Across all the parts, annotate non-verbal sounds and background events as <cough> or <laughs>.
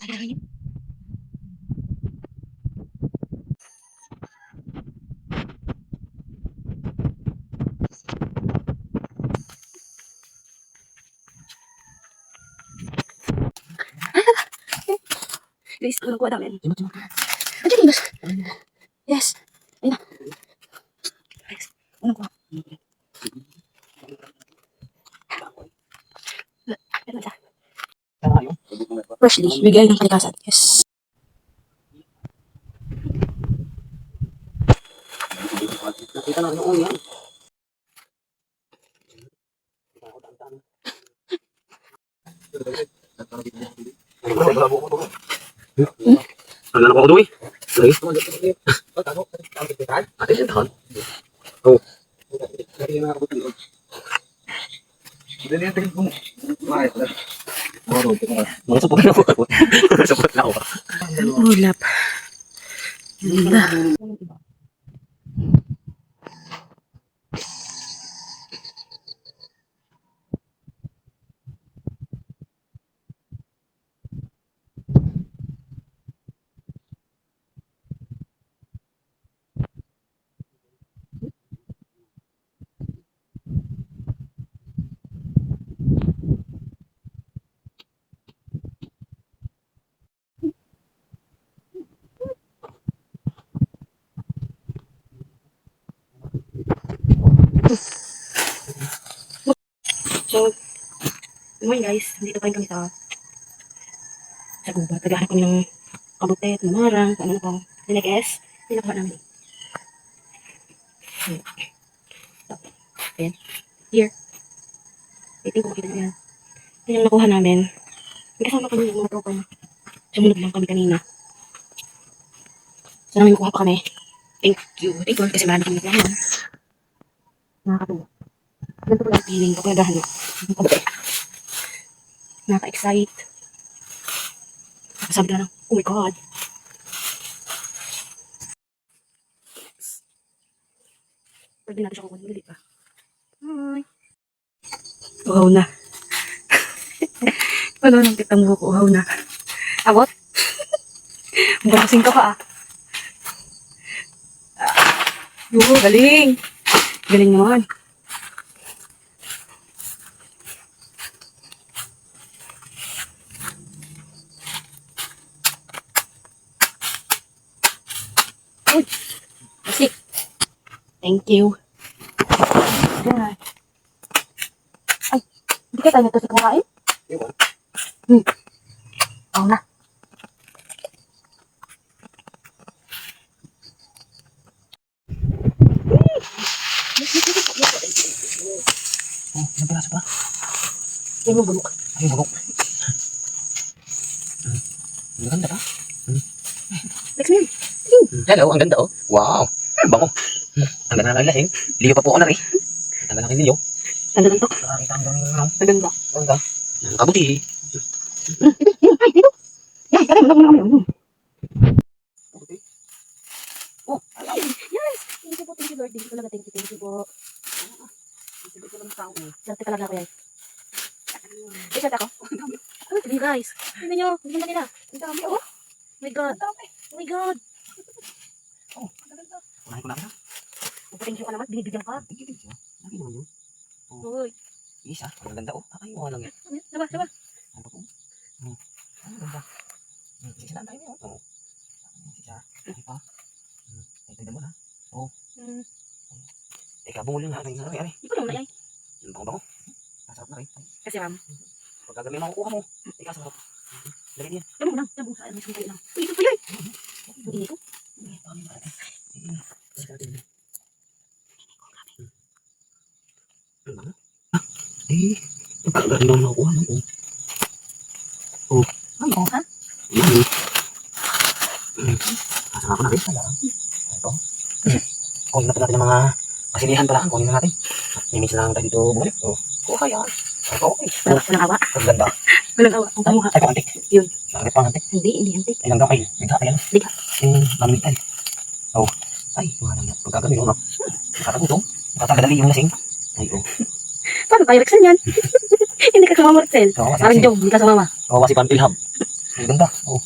Guys, ano ko namin? Andiyan guys. Yes. Ayun na. Guys, ano ko? Ano siya? Freshly, bigay ng kalikasan. Yes. Nakita na noon yan. Ano na ko doy? Lagi. Ate siya tahan. Oh. Mga support na ako. Support na ako. Ulap. Ganda. So, ngayon guys, dito pa rin kami sa sa gubat. Tagahan kami ng kabutet, namarang, ano na pang nilagas. Pinakuha namin. Ayan. Ayan. Here. I think makita nyo yan. Yung nakuha namin. May kasama kami yung mga tropa na. Sumunod lang kami kanina. So, namin kuha pa kami. Thank you. Thank you. Kasi marami kami nakuha. Nakakatuwa. Ganito pala ang feeling kapag naghahan na. Nakaka-excite. Sabi na lang, oh my God. Pwede natin siya kukunin ulit pa. Hi. Uhaw na. <laughs> Wala nang kitang buhok, uhaw na. Abot? <laughs> Barasin ka pa ah. Ah. Yo, galing. Galing naman. Uy, asik. Thank you. Yan. Ay, hindi ka tayo nito sa kumakain? Ewan. Hmm. Oo na. Oh, ilang piraso pa? Yan yung bulok. Ay, bugok. Ang ganda ka. Next mo yun. Hello, ang ganda oh. Wow. Ang bango. Ang ganda ng lasing. Liyo pa po ako na rin. Ang ganda ng liyo. Ganda lang to. Nakakita ang ganda ng Ang ganda. ganda. Ang kabuti. Yan, ay, dito. Yan, kaya mo na kami. Mm. Oh, ay, yes. Thank you po, thank you Lord. You talaga, thank you, thank you po. Sabi ko ng tao. Swerte talaga ako yan. Ay, swerte ako. Ano ito guys? Tignan nyo, ang ganda nila. Ang dami, oh. Oh my God. Oh my God. Kunahin ko na kita. Thank you ka naman, binibigyan ka. Thank you, thank you. Lagi naman yun. Uy, Isa, ang ganda oh. Ay, wala lang yan. saba, saba. Ano po? Hmm. Ang ganda. Hmm, isa lang tayo yun. Oo. Isa. Ay pa. Hmm. Ay, tignan mo na. Hmm, Teka, bungol yung natin. Ano yan? Ikaw na yan. Ang bango bango. Masarap na rin. Ay, Kasi ma'am, Pag gagawin mo, kuha mo. Ikaw sarap. Lagyan yan. Damo mo lang, damo ano, isang kayo lang. Uy, ito pa yun. Ang init ko. Eh, pagkagaling mo nakuha mo. Oh. Ay, oo, ha? Yan eh. Kasama ko na rin. Ito. Kunin natin natin ang mga kasilihan pala. Kunin na natin. Mimis lang tayo dito bumalik. Oh. Kuha yan. Ito okay. Walang, walang awa. Ang ganda. Walang awa. Ang tamo ha. Ay, pangantik. Yun. Pangantik, pangantik. Hindi, hindi, hindi. Ay, langga kayo. Bigla kayo. Bigla. Eh, malamig tayo. Oh. Ay, mga lang yan. Pagkagaling mo, no? Nakakagutong. Nakakagadali yung lasing. Ay, oh. Paano tayo Rexel yan? <laughs> hindi ka sumama Rexel. Kawawa si Parang. Jong, hindi ka sumama. Kawawa si Panpilhab. Ang ganda. Oh.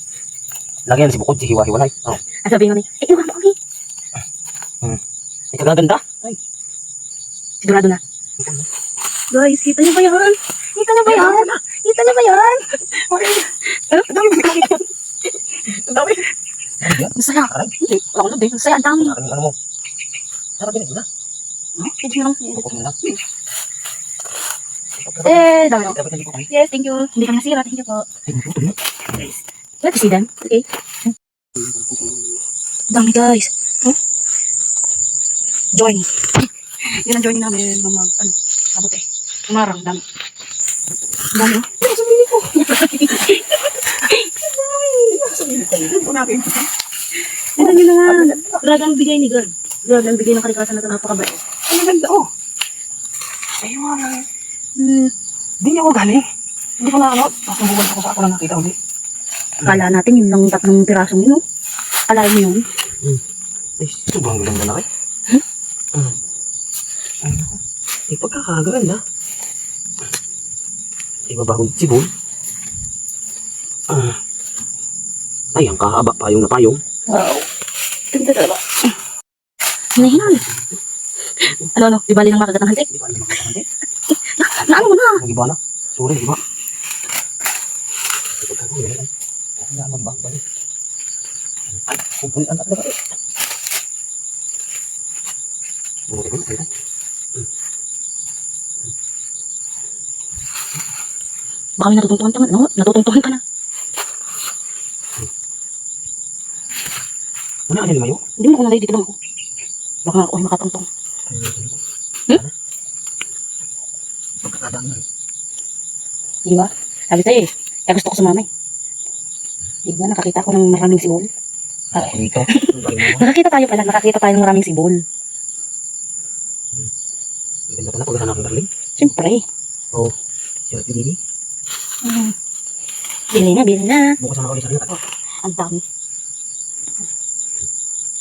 Lagi yan si Bukod, si Hiwa-Hiwalay. Oh. Ang sabi nga ni, eh, iwan mo kami. Ay, kagaganda. Ay. Sigurado na. Guys, kita niyo ba yan? Kita niyo ba yan? Kita niyo ba yan? Ano? Ang dami? Ang dami. Ang saya. Wala ko. Ang saya, ang dami. Ano mo. Na. Pwede lang. Eh, dami. Yes, thank you. Hindi kami nasira. Thank you po. Na. Let's see them. Okay. Dami guys. Huh? Journey. <laughs> Yan ang journey namin. Mga, ano, mabuti. Umarang, dami. Dami, oh. Yan, sa mili ko. Ito nyo na nga. <laughs> Ang bigay ni God. Ang bigay ng kalikasan na ito. Napakabait. Ay, ang ganda oh. Ay, wala. Hmm. Di niya ako galing. Hindi ko na ano. Nasubukan ako sa ako lang nakita ulit. Kala natin yun lang tatlong pirasong yun, oh. Alay mo yun. Ay, sobrang ganda na kay. Hmm. Ay, naku. Ay, pagkakaganda. Ay, babagong sibol. Ah. Ay, ang kahaba payong na payong. Wow. Ganda talaga. Hinahinan. Ano, ano? Di bali ng makagat ng hantik? Di ba alam ako hindi? Na ano mo na? Ang iba na. Sorry, di ba? Ito ka ko, yan. Ang naman ba? Balik. Ay, kumpul ang tatlo ka eh. Bumuli ko, ay, ay. Baka may natutungtungan ka na. No? Natutungtungan ka na. Ano ang limayo? Hindi mo ako nalay dito lang ako. Baka ako ay makatungtong. Hmm? Pagkakadang na. Di ba? Sabi tayo eh. Kaya gusto ko sumamay. Di ba? Nakakita ko ng maraming sibol. Dito. <laughs> Nakakita tayo pala. Nakakita tayo ng maraming sibol. Maganda pala pag hanapin darling. Siyempre. Oo. Siya at Dini. Hmm. Bili na, bili na. Bukas na makaulit sa rin. Ang dami.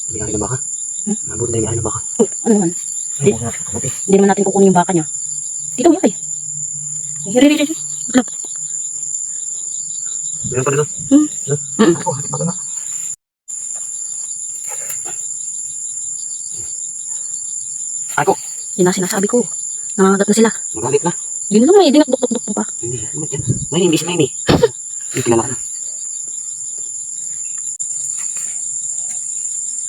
Hindi natin ng baka. Hmm? Mabuti na yung ng baka. Uy, ano naman? Ay, bukas na kabuti. Hindi naman natin kukunin yung baka niya. Dito, yay. Hiri, hiri, hiri. Glab. Meron pa dito. Hmm. Ano? Mm. Ako, hati pa na. Ako. Yun ang sinasabi ko. Nangangagat na sila. Magalit na. Yun lang may dinakduk-duk-duk mo pa. Hindi. Ano yan? May hindi si Maimi. Hindi kilala na.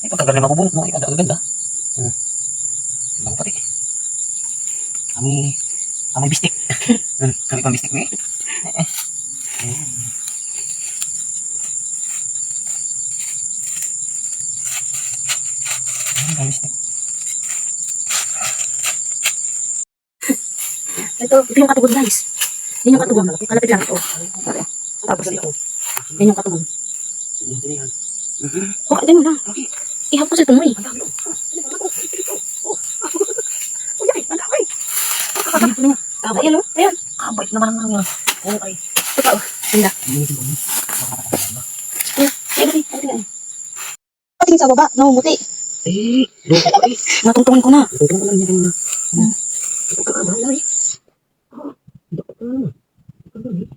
Ay, pagkagaling ako bunot mo. Ay, ang ganda. Hmm. Ang pati. Kami, kami bistik. <laughs> Hmm, kami pang bistik mo eh. Hmm. Kami bistik. Ito, ito yung katugon guys. Yan yung katugon. Kalapit lang ito. Tapos ito. Yan yung katugon. Ito na yan. Mhm. Oh, ganun lang. Ihapos ito mo eh. Dito na. Ayan o. Ayan. Kabait naman ang mga. Okay. Ito pa o. Ganda. Ko. Ayan. Ayan. Ayan. Ayan. Sa baba. Namumuti. Eh, loko ko eh. Natungtungan ko na. Tutulong ko lang niya kanina. Hmm. Ito ka kabala eh. Ah, Dapat ka naman. Ito ka eh.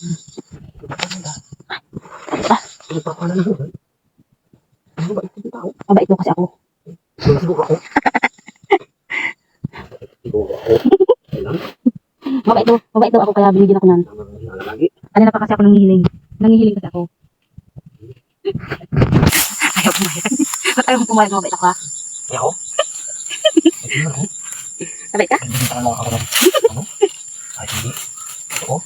Hmm. Ito ka ganda. Ito pa. Ano pa pala na buhay? Ano ba ito yung tao? Mabait mo kasi ako. Siguro ako. Siguro ako. Mabait daw. Mabait daw ako kaya binigyan ako nan. Lagi. Kanina pa kasi ako nangihiling. Nangihiling kasi ako. Ayaw pumayag. Ba't ayaw pumayag mabait ako ha? Na ako. Mabait ka? Hindi pa lang ako ng ano? Ay, hindi. Ko.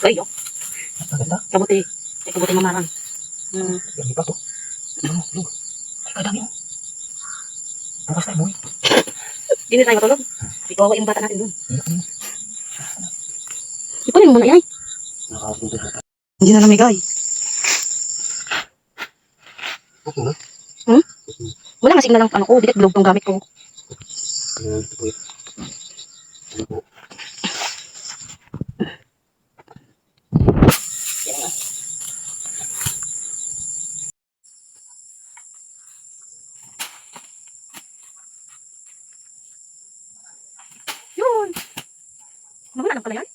Ay, oh. Ang ganda. Kabuti. Ay, kabuti mamarang. Hmm. Yan, pa to. Ano, ano? Ay, kadami oh. Bukas tayo, boy. Hindi na tayo matulog. Ikaw yung bata natin. Ano? Ipunin mo muna yan. Na. Hindi na namigay. Okay na. Wala nga signal ng ano ko. Bitit globe tong gamit ko. Ito po. Ano po? Yun. Mawala lang pala yan.